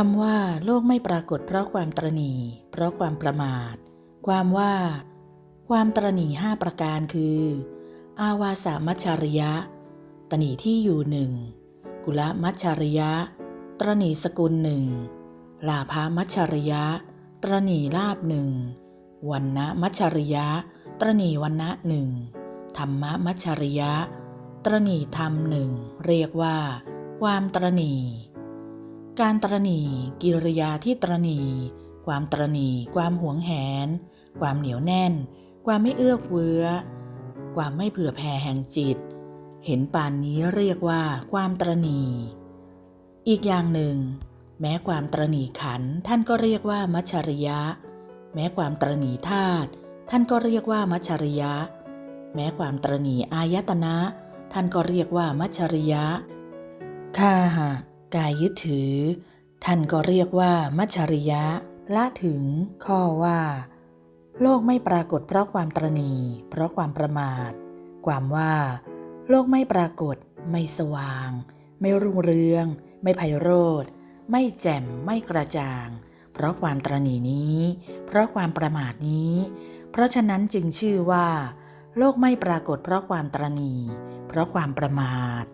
คำว่าโลกไม่ปรากฏเพราะความตรณี เพราะความประมาท ความว่า ความตรณีห้าประการคือ อาวาสามัชาริยะ ตนีที่อยู่หนึ่ง กุละมัชาริยะ ตรณีสกุลหนึ่ง ลาภามัชาริยะ ตรณีลาบหนึ่ง วันนะมัชาริยะ ตรณีวันนะหนึ่ง ธรรมมัชชาริยะ ตรณีธรรมหนึ่ง เรียกว่า ความตรณี การตรณีกิริยาที่ตรณีความตรณีความหวงแหน ความเหนียวแน่น ความไม่เอื้อเฟื้อ ความไม่เผื่อแผ่แห่งจิต เห็นปานนี้เรียกว่าความตรณีอีกอย่างหนึ่ง แม้ความตรณีขันท่านก็เรียกว่ามัชริยะ แม้ความตรณีธาตุท่านก็เรียกว่ามัชริยะ แม้ความตรณีอายตนะ ท่านก็เรียกว่ามัชริยะข้าหะ กายยึดถือ ท่านก็เรียกว่า มัชชริยะ ละถึง ข้อว่า โลกไม่ปรากฏเพราะความตรณี เพราะความประมาท ความว่า โลกไม่ปรากฏ ไม่สว่าง ไม่รุ่งเรือง ไม่ไพโรธไม่แจ่มไม่กระจ่าง เพราะความตรณีนี้ เพราะความประมาทนี้ เพราะฉะนั้นจึงชื่อว่า โลกไม่ปรากฏเพราะความตรณี เพราะความประมาท